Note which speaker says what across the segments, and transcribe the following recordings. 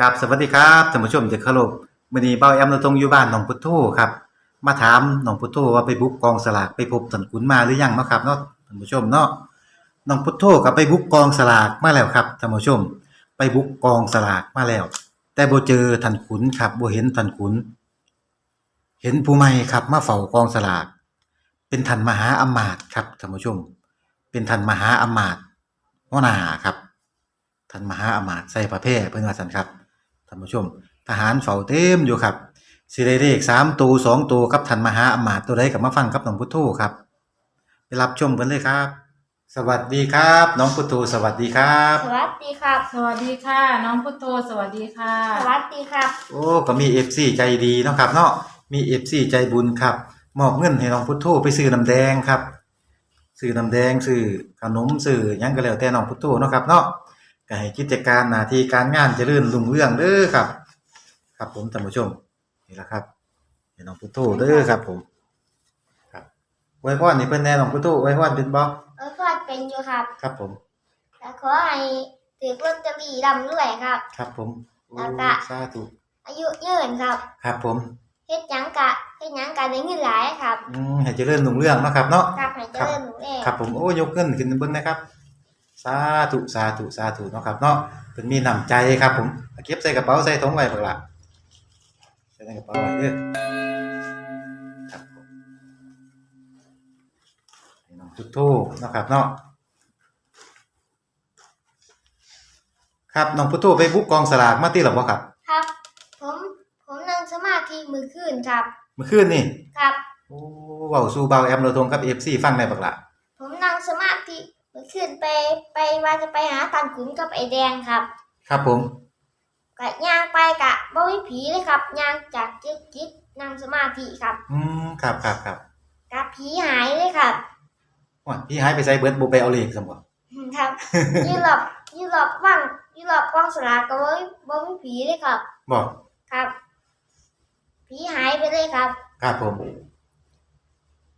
Speaker 1: กับสวัสดีครับท่านผู้ชมที่เคารพมื้อนี้เบ้าแอมเราตรงอยู่บ้านหนองพุทโธครับ มาถามหนองพุทโธว่าไปบุกกองสลากไปพบสันขุนมาหรือยังเนาะครับเนาะท่านผู้ชมเนาะหนองพุทโธก็ไปบุกกองสลากมาแล้วครับท่านผู้ชม ไปบุกกองสลากมาแล้ว แต่บ่เจอท่านขุนครับบ่เห็นท่านขุน เห็นผู้ใหม่ครับมาเฝ้ากองสลาก เป็นท่านมหาอมาตย์ครับท่านผู้ชม เป็นท่านมหาอมาตย์วนาครับท่านมหาอมาตย์ใส่ผ้าแพร่เพิ่นว่าซั่นครับ ท่านผู้ชม ทหารเฝ้าเต็มอยู่ครับสิได้เลข3ตัว2ตัวกับท่านมหาอำมาตย์ตัวใดก็มาฟังกับน้องพุทโธครับ ไปรับชมกันเลยครับ สวัสดีครับ น้องพุทโธสวัสดีครับ
Speaker 2: สวัสดีครับ
Speaker 3: สวัสดีค่ะ น้องพุทโธสวัสดีค่ะ
Speaker 2: สวัสดีครับ
Speaker 1: โอ้ก็มี FC ใจดีเนาะครับเนาะมี FC ใจบุญครับ มอบเงินให้น้องพุทโธไปซื้อน้ำแดงครับซื้อน้ำแดงซื้อขนมซื้อหยังก็แล้วแต่น้องพุทโธเนาะครับเนาะ ก็ให้กิจการหน้าที่การงานเจริญรุ่งเรืองเด้อครับ ครับผมท่านผู้ชมนี่แหละครับให้น้องพุทโธเด้อครับผม ครับไว้พรนี่เพิ่นแน่น้องพุทโธไว้พรเป็นบ่
Speaker 2: เออพอดเป็นอยู่ครับ
Speaker 1: ครับผม
Speaker 2: แต่ขอให้ถือลอตเตอรี่ดำด้วยครับ
Speaker 1: ครับผมโอ้
Speaker 2: แล้วก็
Speaker 1: สาธุ
Speaker 2: อายุยืนครับ
Speaker 1: ครับผม
Speaker 2: เฮ็ดหยังกะเฮ็ดหยังกะได้เงินหลายครับ
Speaker 1: อืมให้เจริญรุ่งเรืองเนาะครับเนาะ
Speaker 2: ครับให้เจริญหนูเอง
Speaker 1: ครับผมโอ้ยกเงินขึ้นเบิ่งนะครับ สาธุสาธุสาธุเนาะครับเนาะเพิ่นมีน้ำใจครับผมเอาเก็บใส่กระเป๋าใส่ถุงไว้บักล่ะใส่ในกระเป๋าไว้เด้อครับผมให้น้องทุกทูเนาะครับเนาะครับน้องพุทโธไปบุกกองสลากมาติหรอบ่ครับ
Speaker 2: ครับ ผมผมนั่งสมาธิมือขึ้นครับ
Speaker 1: เมื่อคืนนี่
Speaker 2: ครับ
Speaker 1: โอ้เว้าสู่เบาแอมโดทงกับ FC ฟังได้บักล่ะ
Speaker 2: ผมนั่งสมาธิมือ ขึ้นไปไปว่าจะไปหาตันขุนกับไอแดงครับ
Speaker 1: ครับผม
Speaker 2: กะย่างไปกะบ่มีผีเลยครับย่างจากจิตจิตนั่งสมาธิครับ
Speaker 1: อืมครับครับครับ
Speaker 2: กะผีหายเลยครับ
Speaker 1: ว่าพี่หายไปใส่เบิดบ่ไปเอาเลขซั่นบ่
Speaker 2: ครับยืนหลบยืนหลบว่างยืนหลบกองสลากก็บ่มีบ่มีผีเลยครับ
Speaker 1: บ่
Speaker 2: ครับผีหายไปเลยครับ
Speaker 1: ครับผม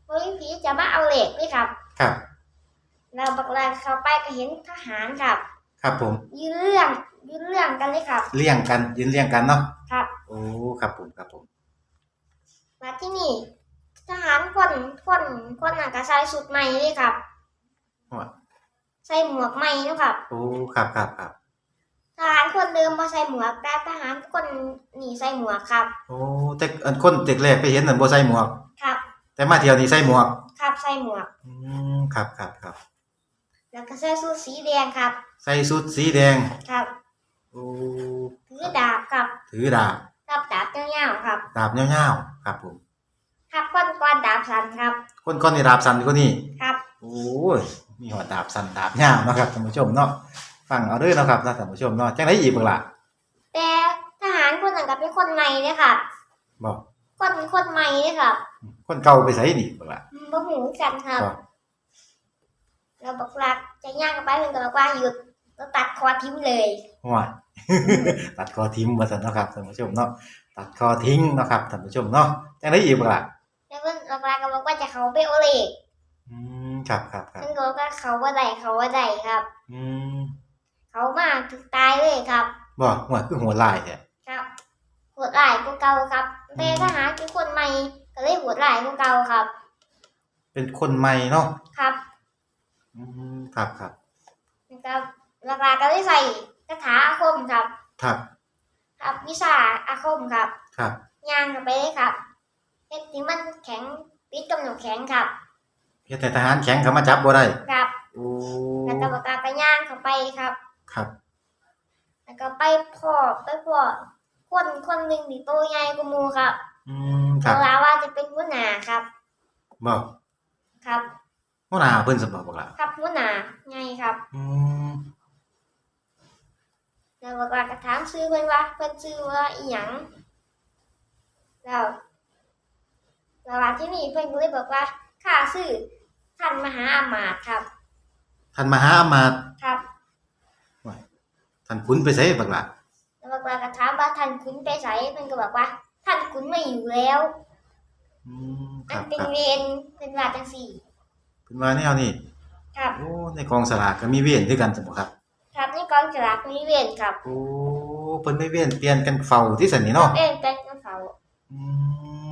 Speaker 2: บ่มีผีจะมาเอาเหล็กเลยครับ
Speaker 1: ครับ
Speaker 2: แล้วบักลาเข้าไปก็เห็นทหารครับ
Speaker 1: ครับผม
Speaker 2: ยืนเรื่องยืนเรื่องกันเลยครับ
Speaker 1: เลี่ยงกันยืนเลี่ยงกันเนาะ
Speaker 2: ครับ
Speaker 1: โอ้ครับผมครับผม
Speaker 2: มาที่นี่ ทหารคนคนคนน่ะก็ใส่ชุดใหม่เลยครับ
Speaker 1: ว่า
Speaker 2: ใส่หมวกใหม่เนาะครับ
Speaker 1: โอ้ครับครับครับ
Speaker 2: ทหารคนเดิมมาใส่หมวกแต่ทหารคนนี่ใส่หมวกครับ
Speaker 1: โอ้แต่อันคนเด็กแรกไปเห็นนั่นบ่ใส่หมวก
Speaker 2: ครับ
Speaker 1: แต่มาเที่ยวนี้ใส่หมวก
Speaker 2: ครับใส่หมวก
Speaker 1: อืมครับครับครับ
Speaker 2: แล้วก็ใส่สูทสีแดงครับ
Speaker 1: ใส่ชุดสีแดง
Speaker 2: ครับ
Speaker 1: โอ้
Speaker 2: ถือดาบครับ
Speaker 1: ถือดาบ
Speaker 2: ครับดาบยาวๆครับ
Speaker 1: ดาบยาวๆครับผม
Speaker 2: ครับก้อนก้อนดาบสันครับ
Speaker 1: คนก่อนนี่ดาบสั้นกว่านี้
Speaker 2: ครับ
Speaker 1: โอ้ยมีหัวดาบสั้นดาบยาวเนาะครับท่านผู้ชมเนาะฟังเอาเด้อเนาะครับท่านผู้ชมเนาะจังไดอีกบักล่ะ
Speaker 2: แต่ทหารคนนั้นก็เป็นคนใหม่เลยครับ
Speaker 1: บ่
Speaker 2: คนคนใหม่เลยครับ
Speaker 1: คนเก่าไปไสนี่บักล่ะ
Speaker 2: บ่หูกันครับ
Speaker 1: บ่
Speaker 2: เราบอกลักจะย่างกันไปเพิ่นก็บอกว่าหยุดแล้วตัดคอทิ้งเลย
Speaker 1: ห่วยตัดคอทิ้งมาซั่นเนาะครับท่านผู้ชมเนาะตัดคอทิ้งเนาะครับท่านผู้ชมเนาะจังไดอีกบักล่ะ
Speaker 2: แล้วเพิ่นบอกลักก็บอกว่าจะเขาไปโอเลก
Speaker 1: อืมครับครับครับ
Speaker 2: เพิ่นก็บอกว่าเขาว่าใดเขาว่าใดครับ
Speaker 1: อืม
Speaker 2: เขามาถึงตายเลยครับ
Speaker 1: บ่หัวคือหัวลายแท้
Speaker 2: ครับโหดร้ายกว่าเก่าครับแต่ทหารเป็นคนใหม่ก็เลยโหดร้ายกว่าเก่าครับ
Speaker 1: เป็นคนใหม่เนาะ
Speaker 2: ครับ
Speaker 1: อืมครับครับ
Speaker 2: นะครับหลักๆก็เลยใส่คาถาอาคมครับ
Speaker 1: ครับ
Speaker 2: ครับวิชาอาคมครับ
Speaker 1: ครับ
Speaker 2: ย่างกันไปเลยครับเฮ็ดที่มันแข็งปิดกับหนูแข็งครับ
Speaker 1: เฮ็ดให้ทหารแข็งเข้ามาจับบ่ได้
Speaker 2: ครับ
Speaker 1: โอ้
Speaker 2: แล้วก็บอกกาย่างเข้าไปครับ
Speaker 1: ครับ
Speaker 2: แล้วก็ไปพ่อไปพ่อคนคนหนึ่งที่โตใหญ่กว่าหมูครับ
Speaker 1: อืมครับ
Speaker 2: เวลาว่าจะเป็นหัวหน้าครับ
Speaker 1: บ่
Speaker 2: ครับ
Speaker 1: หัวหน้าเพิ่นสิบอกบักล่ะ
Speaker 2: ครับหัวหน้าใหญ่ครับ
Speaker 1: อืม
Speaker 2: แล้วบอกว่ากระถามซื้อเพิ่นว่าเพิ่นซื้อว่าอีหยังแล้วแล้วว่าที่นี่เพิ่นก็เลยบอกว่าค่าซื้อท่านมหาอามาตย์ครับ
Speaker 1: ท่านมหาอำมาตย์
Speaker 2: ครับ
Speaker 1: ท่านขุนไปไสบักล่ะ
Speaker 2: แล้วบอกว่ากระถามว่าท่านคุณไปไสเพิ่นก็บอกว่า ท่านคุณไม่อยู่แล้ว
Speaker 1: อืมค
Speaker 2: อั
Speaker 1: รั
Speaker 2: น
Speaker 1: บ
Speaker 2: เป็น
Speaker 1: ครับ
Speaker 2: เวรเป็นว่าจังสี่
Speaker 1: เพิ่นว่าแนวนี้
Speaker 2: ครับ
Speaker 1: โอ้ในกองสลากก็มีเวรคือกันซั่นบ่ครับ
Speaker 2: ครับนี่กองฉลากมีเวรครับ
Speaker 1: โอ้เพิ่นไม่เวียนเปลี่ยนกันเฝ้าที่สันนี่เนาะ
Speaker 2: เอ็นเป็นกระเป๋า
Speaker 1: อื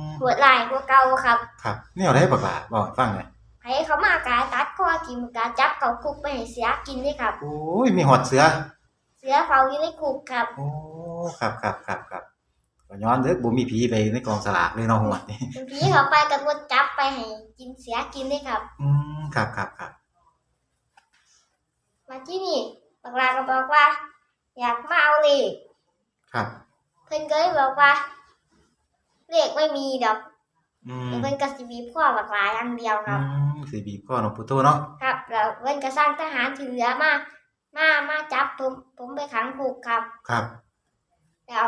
Speaker 1: ม
Speaker 2: หัวลายหัวเก่าครับ
Speaker 1: ครับแนวได้บักล่ะบอกให้ฟังหน่อย
Speaker 2: ให้เขามากาตัดคอกินกาจับเขาคุกไปให้เสียกินด้วยครับ
Speaker 1: โอ้ยมีหอดเสือ
Speaker 2: เสือเฝ้าอยู่ในคุกครับ
Speaker 1: โอ้ครับครับครับครับ ก็ย้อนเด้อบ่มีผีไปในกองสลากเลยเนาะหัวดนี่
Speaker 2: บางทีเขาไปกันวนจับไปให้กินเสียกินด้วยครับ
Speaker 1: อืมครับครับครับ
Speaker 2: มาที่นี่บักลาก็บอกว่า อยากมาเอาเลข
Speaker 1: ครับ
Speaker 2: เพิ่นก็เลยบอกว่าเลขไม่มีดอก
Speaker 1: อืม
Speaker 2: เพิ่นก็สิบีบข้อบักลาอย่างเดียวค
Speaker 1: อื
Speaker 2: รับ
Speaker 1: มสิบีบคอน้องพุทโธเนาะ
Speaker 2: ครับแล้วเพิ่นก็สร้างทหารที่เหลือมามามาจับผมผมไปขังคุกครับ
Speaker 1: ครับ
Speaker 2: แล้ว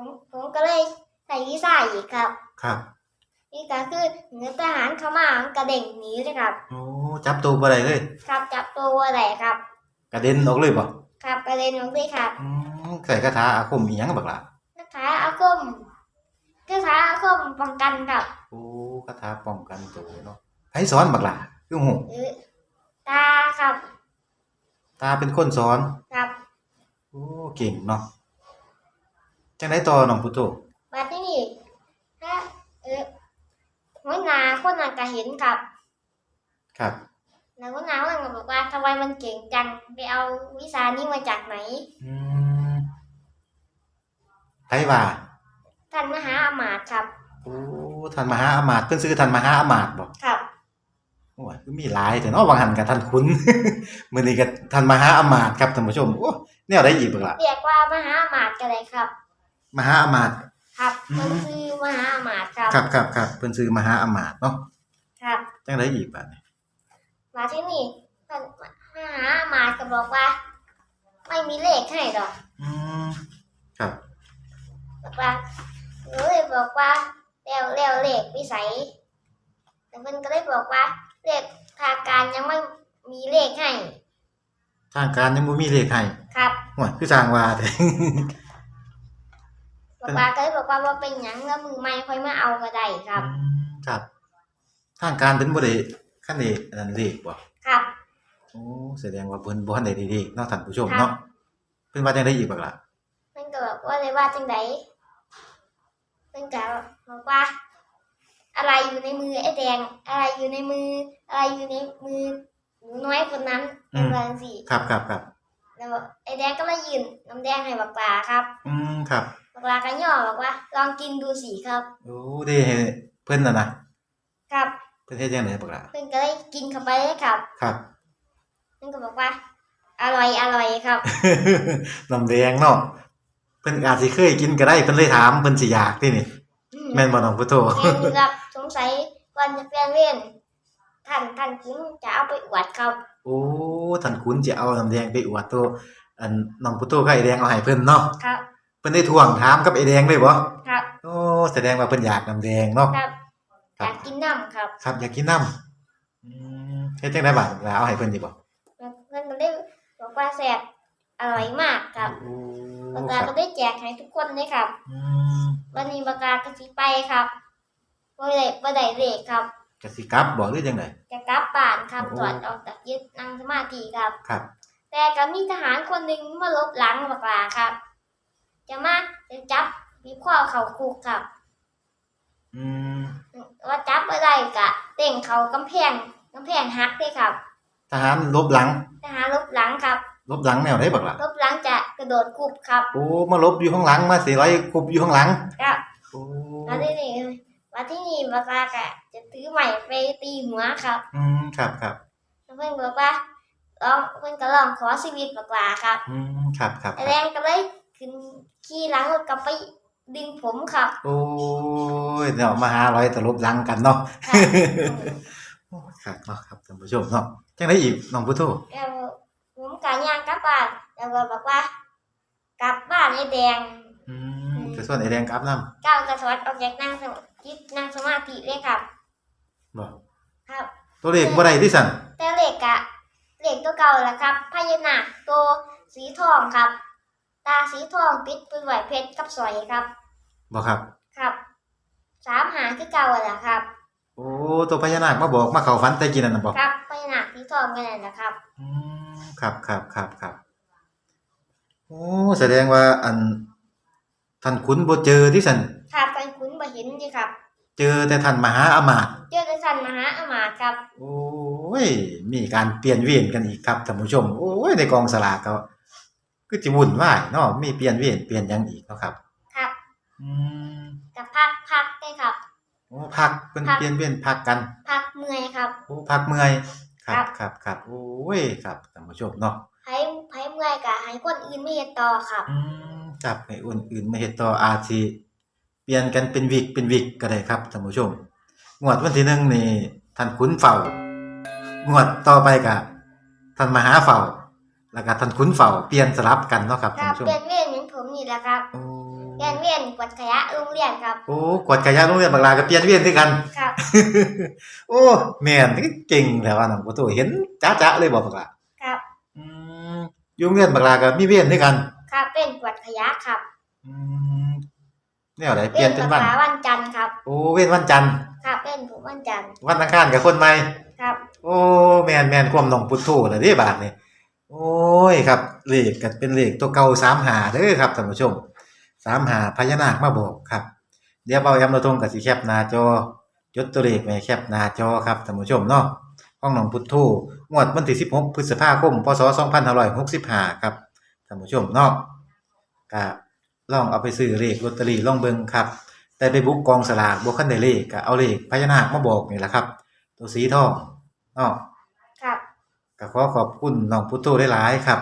Speaker 2: ผมผมก็เลยใส่วีซ่าอีกครับ
Speaker 1: ครับ
Speaker 2: นี่ก็คือเหนือทหารเข้ามามันกระเด่งหนีเลยครับ
Speaker 1: โอ้จับตัวบ่ได้เลย
Speaker 2: ครับจับตัวอะไรครับ
Speaker 1: กระเด็นออกเลยบ่
Speaker 2: ครับกระเด็นลงเลยครับ
Speaker 1: อืมใส่คาถาอาคมอีหยังบักล่ะ
Speaker 2: คาถาอาคมคาถาอาคมป้องกันครับ
Speaker 1: โอ้คาถาป้องกันตัวเนาะไผสอนบักล่ะคือหู
Speaker 2: หรือตาครับ
Speaker 1: ตาเป็นคนสอน
Speaker 2: ครับ
Speaker 1: โอ้เก่งเนาะ จังไดต่อน้องพุทโธ
Speaker 2: มาที่นี่ถ้าเออหัวหน้าคนนั้นก็เห็นครับ
Speaker 1: ครับ
Speaker 2: แล้วหัวหน้าคนนั้นก็บอกว่าทำไมมันเก่งจังไปเอาวิชานี้มาจากไหน
Speaker 1: อืมไผว่า
Speaker 2: ท่านมหาอมาตย์ครับ
Speaker 1: โอ้ท่านมหาอมาตย์เพิ่นชื่อท่านมหาอมาตย์บ่
Speaker 2: ครับ
Speaker 1: โอ้ยคือมีหลายแต่เนาะบางหันกับท่านคุณ มื้อนี้ก็ท่านมหาอมาตย์ครับท่านผู้ชมโอ้แนวใดอีกบักล่ะ
Speaker 2: เรียกว่ามหาอมาตย์ก็เลยครับ
Speaker 1: มหาอมาตย์
Speaker 2: ครับ
Speaker 1: อืม
Speaker 2: มันคือมหาอมาตย์ครับ
Speaker 1: ครับครับครับเพิ่นชื่อมหาอมาตย์เนาะ
Speaker 2: ครับ
Speaker 1: จังไดอีกบัดนี้
Speaker 2: มาที่นี่ท่านมหาอมาตย์ก็บอกว่า ไม่มีเลขให้ดอก
Speaker 1: อืมครับ
Speaker 2: บอกว่าหนูเลยบอกว่าแล้วแล้วเลขวิสัยแต่เพิ่นก็เลยบอกว่าเลขทางการยังไม่มีเลขให้
Speaker 1: ทางการยังบ่มีเลขให้
Speaker 2: ครับ
Speaker 1: โอ้ยคือสร้างว่าแต่
Speaker 2: บอกว่าก็เลยบอกว่าว่าเป็นหยังแล้วมือไม่ค่อยมาเอาก็ได้ครับ
Speaker 1: อืมครับ ทางการเพิ่นบ่ได้คันได้อันนั้นเลขบ่
Speaker 2: ครับ
Speaker 1: โอ้แสดงว่าเพิ่นบ่ทันได้เลขเนาะท่านผู้ชมเนาะเพิ่นว่าจังไดอีกบักล่ะ
Speaker 2: เพิ่นก็บอกว่าเลยว่าจังไดเพิ่นก็บอกว่า อะไรอยู่ในมือไอ้แดง อะไรอยู่ในมือ อะไรอยู่ในมือหนูน้อยคนนั้นเป็นว่าจังซี่
Speaker 1: ครับครับครับ
Speaker 2: แล้วไอ้แดงก็เลยยืนน้ำแดงให้บักปลาครับ
Speaker 1: อืมครับ
Speaker 2: บักปลาก็ย่อบอกว่า ลองกินดูสิครับ
Speaker 1: โอ้ได้ให้เพิ่นน่ะนะครับเพิ่นเฮ็ดจังไดบักล่ะ
Speaker 2: เพิ่นก็เลยกินเข้าไปเลยครับ
Speaker 1: ครับ
Speaker 2: เพิ่นก็บอกว่า อร่อยอร่อยครับ
Speaker 1: น้ำแดงเนาะเพิ่นอาจสิเคยกินก็ได้เพิ่นเลยถามเพิ่นสิอยากตินี่แม่นบ่น้องพุทโธ
Speaker 2: แม่นอยู่ครับสงสัยวันจะเปลี่ยนเวียนท่านท่านคุณจะเอาไปอวดครับ
Speaker 1: โอ้ท่านคุณจะเอาน้ำแดงไปอวดตัวอันน้องพุทโธกับไอ้แดงเอาให้เพิ่นเนาะ
Speaker 2: ครับ
Speaker 1: เพิ่นได้ทวงถามกับไอ้แดงเลยบ่
Speaker 2: ครับ
Speaker 1: โอ้แสดงว่าเพิ่นอยากน้ำแดงเนาะ
Speaker 2: ครับ
Speaker 1: ค
Speaker 2: อ
Speaker 1: รับ
Speaker 2: ยากกินน้ำครับ
Speaker 1: ครับอยากกินน้ำอืมเฮ็ดจังได๋บัดล่ะเอาให้เพิ่นดีบ่
Speaker 2: เพิ่นก็ได้บอกว่าแซ่บอร่อยมากครับ
Speaker 1: โอ้
Speaker 2: บัก
Speaker 1: ค
Speaker 2: ลา
Speaker 1: รับ
Speaker 2: ก็ได้แจกให้ทุกคนเลยครับ
Speaker 1: อืม
Speaker 2: วันนี้บักลาก็สิไปครับบ่ได้บ่ได้เลขครับ
Speaker 1: จะสิกลับบ่หรือจังได
Speaker 2: จะกลับบ้านครับ
Speaker 1: โอ้
Speaker 2: ตรวจออกจากยึดนั่งสมาธิครับ
Speaker 1: ครับ
Speaker 2: แต่ก็มีทหารคนหนึ่งมาลบหลังบักลาครับ จะมาจะจับมีข้อเขาคุกครับ
Speaker 1: อืม
Speaker 2: ว่าจับอะไรกะเต่งเขากำแพงกำแพงหักเลยครับ
Speaker 1: ทหารลบหลัง
Speaker 2: ทหารลบหลังครับ
Speaker 1: ลบหลังแนวไหนบักล่ะ
Speaker 2: ลบหลังจะกระโดดคุบครับ
Speaker 1: โอ้มาลบอยู่ข้างหลังมาสิร้อยคุบอยู่ข้างหลัง
Speaker 2: ครับ
Speaker 1: โอ้
Speaker 2: มาที่นี่มาที่นี่บักลากะจะถือใหม่ไปตีหัวครับ
Speaker 1: อืมครับครับ
Speaker 2: แล้วเพื่อนบอกว่าลองเพื่อนก็ลองขอชีวิตบักลาครับ
Speaker 1: อืมครับครับ
Speaker 2: ไอ้แดงก็เลยขึ้น ขี่หลังรถกลับไปดึงผมครับ
Speaker 1: โอ้ยเดี๋ยวมาหาร้อยตลบหลังกันเนาะ
Speaker 2: ครับ
Speaker 1: โอ้ยครับเนาะครับท่านผู้ชมเนาะจังไดอีกน้องพุทโธ
Speaker 2: แล้วผมกะย่างกลับบ้านแล้วก็บอกว่า กลับบ้านไอ้แดง
Speaker 1: อืมจะส่วนไอ้แดงกลับนำ
Speaker 2: ก้าวกระสวัดออกจากนั่งสมาธินั่งสมาธิเลยครับ
Speaker 1: บ่
Speaker 2: ครับ
Speaker 1: ตัวเลขบ่ได้ที่สั่น
Speaker 2: แต่เหล็กอะเหล็กตัวเก่าแหละครับพญานาคตัวสีทองครับ ตาสีทองปิดเป็นไหวเพชรกับสอยครับ
Speaker 1: บ่ครับ
Speaker 2: ครับสามหางคือเก่าแหละครับ
Speaker 1: โอ้ตัวพญานาคมาบอกมาเข้าฝันแต่กินนั่นน่ะบ่
Speaker 2: ครับพญานาคสีทองกันนั่นแหละครับ
Speaker 1: อืมครับครับครับครับโอ้แสดงว่าอันท่านขุนบ่เจอที่สัน
Speaker 2: ครับท่านขุนบ่เห็นดีครับ
Speaker 1: เจอแต่ท่านมหาอมาตย์
Speaker 2: เจอแต่ท่านมหาอมาตย์ครับ
Speaker 1: โอ้ยมีการเปลี่ยนเวียนกันอีกครับท่านผู้ชม โอ้ยในกองสลากก็ คือจิวุ่นวายเนาะมีเปลี่ยนเวียนเปลี่ยนหยังอีกเนาะครับ
Speaker 2: ครับ
Speaker 1: อืม
Speaker 2: กับพักพักได้ครับ
Speaker 1: โอ้พักเพิ่น
Speaker 2: พัก
Speaker 1: เปลี่ยนเวียนพักกัน
Speaker 2: พักเมื่อยครับ
Speaker 1: โอ้พักเมื่อยครั
Speaker 2: ครับ บ
Speaker 1: ครับครับโอ้ยครับท่านผู้ชมเนาะ
Speaker 2: ให้ให้เมื่อยก็ให้คนอื่นไม่เฮ็ดต่อครับ
Speaker 1: อืมครับให้อุ่นอื่นมาเฮ็ดต่ออาจสิเปลี่ยนกันเป็นวิกเป็นวิกก็ได้ครับท่านผู้ชมงวดวันที่หนึ่งนี่ท่านขุนเฝ้างวดต่อไปก็ท่านมหาเฝ้า แล้วก็ท่านขุนเฝ้าเปลี่ยนสลับกันเนาะครับ
Speaker 2: ค
Speaker 1: ท่าน
Speaker 2: รับ
Speaker 1: ผู้ชม
Speaker 2: เปลี่ยนเวียนเหมือนผมนี่แหละครับ
Speaker 1: โอ้
Speaker 2: เปลี่ยนเวียนกวาดขยะโรงเรียนครับ
Speaker 1: โอ้กวาดกระยาโรงเรียนบักลาก็เปลี่ยนเวียนคือกัน
Speaker 2: ครับ
Speaker 1: โอ้แม่นนี่เก่งแล้วว่าน้องประตูเห็นจ๊ะๆเลยบ่บักลา
Speaker 2: ครับ
Speaker 1: อืมอยู่โรงเรียนบักลาก็มีเวียนด้วยกัน
Speaker 2: ครับเป็นกวาดขยะครับ
Speaker 1: อืมแนวไหนเปลี่ยนเป็นวัน
Speaker 2: ภาษาวันจันทร์ครับ
Speaker 1: โอ้เว้นวันจันทร์
Speaker 2: ครับเป็นผมวันจันทร์
Speaker 1: วันอังคารกับคนใหม่
Speaker 2: ครับ
Speaker 1: โอ้แม่นแม่นความน้องพุทโธน่ะเด้บาดนี่ โอ้ยครับเลขก็เป็นเลขตัวเก่า35เด้อครับท่านผู้ชม35พญานาคมาบอกครับ เดี๋ยวเบาย้ำเราตรงกับสิแคปหน้าจอจดตัวเลขไว้แคปหน้าจอครับท่านผู้ชมเนาะห้องน้องพุทโธงวดวันที่16พฤษภาคมพศ2565ครับท่านผู้ชมเนาะก็ลองเอาไปซื้อเลขลอตเตอรี่ลองเบิ่งครับ แต่ไปบุกกองสลากบ่คันได้เลขก็เอาเลขพญานาคมาบอกนี่แหละครับ ตัวสีทองเนาะ ก็ขอขอบคุณน้องพุทโธหลายๆครับ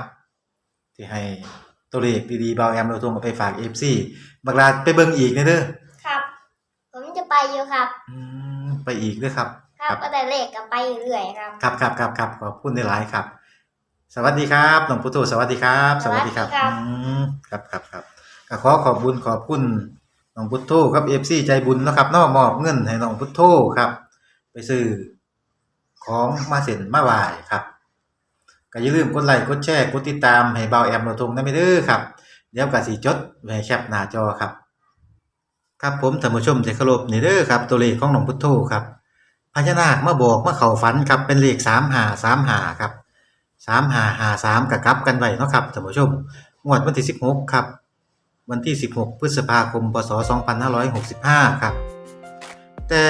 Speaker 1: ที่ให้ตัวเลขดีๆเบาแอมเราตรงเอาไปฝาก FC บักลาไปเบิ่งอีกเด้อเด้อ
Speaker 2: ครับ ผมจะไปอยู่ครับ
Speaker 1: อืมไปอีกเด้อครับ
Speaker 2: ครับ
Speaker 1: ครับ
Speaker 2: ก็ได้เลขก็ไปเรื่อยครับ
Speaker 1: ครับครับครับครับขอบคุณหลายๆครับ สวัสดีครับน้องพุทโธสวัสดีครับ
Speaker 2: สวัสดีครับ
Speaker 1: อืมครับครับครับก็ขอขอบคุณขอบคุณน้องพุทโธครับ FC ใจบุญเนาะครับเนอกมอบเงินให้น้องพุทโธครับ ไปซื้อของมาเซ็นมาไหว้ครับ ก็อย่าลืมกดไลค์กดแชร์กดติดตามให้เบาแอมเราทงได้ไม่เด้อครับเดี๋ยวก็สิจดไว้แคปหน้าจอครับ ครับผมท่านผู้ชมที่เคารพนี่เด้อครับ ตัวเลขของน้องพุทโธครับพญานาคมาบอกมาเข้าฝันครับเป็นเลขสามหาสามหาครับสามหาหาสามกับกลับกันไว้เนาะครับท่านผู้ชมงวดวันที่สิบหกครับ วันที่สิบหกพฤษภาคมพศสองพันห้าร้อยหกสิบห้าครับ แต่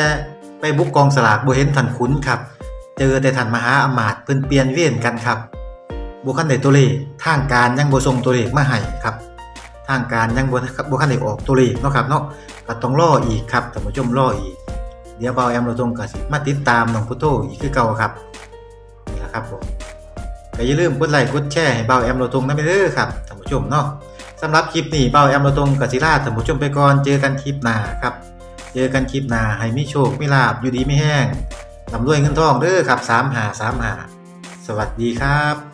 Speaker 1: ไปบุกกองสลากบ่เห็นท่านขุนครับ เจอแต่ท่านมหาอมาตย์เพิ่นเปลี่ยนเวียนกันครับบ่คันได้ตัวเลขทางการยังบ่ส่งตัวเลขมาให้ครับ ทางการยังบ่บ่คันได้ออกตัวเลขเนาะครับเนาะก็ต้องรออีกครับท่านผู้ชมรออีก เดี๋ยวเบาแอมเราตรงกับสิมาติดตามน้องพุทโธอีกคือเก่าครับนี่แหละครับผมก็อย่าลืมกดไลค์กดแชร์ให้เบาแอมเราตรงนะไปเด้อครับท่านผู้ชมเนาะสำหรับคลิปนี้เบาแอมเราตรงกับศิลาท่านผู้ชมไปก่อนเจอกันคลิปหน้าครับ เจอกันคลิปหน้าให้มีโชคมีลาบอยู่ดีไม่แห้ง ลำรวยเงินทองเด้อครับสามหาสามหาสวัสดีครับ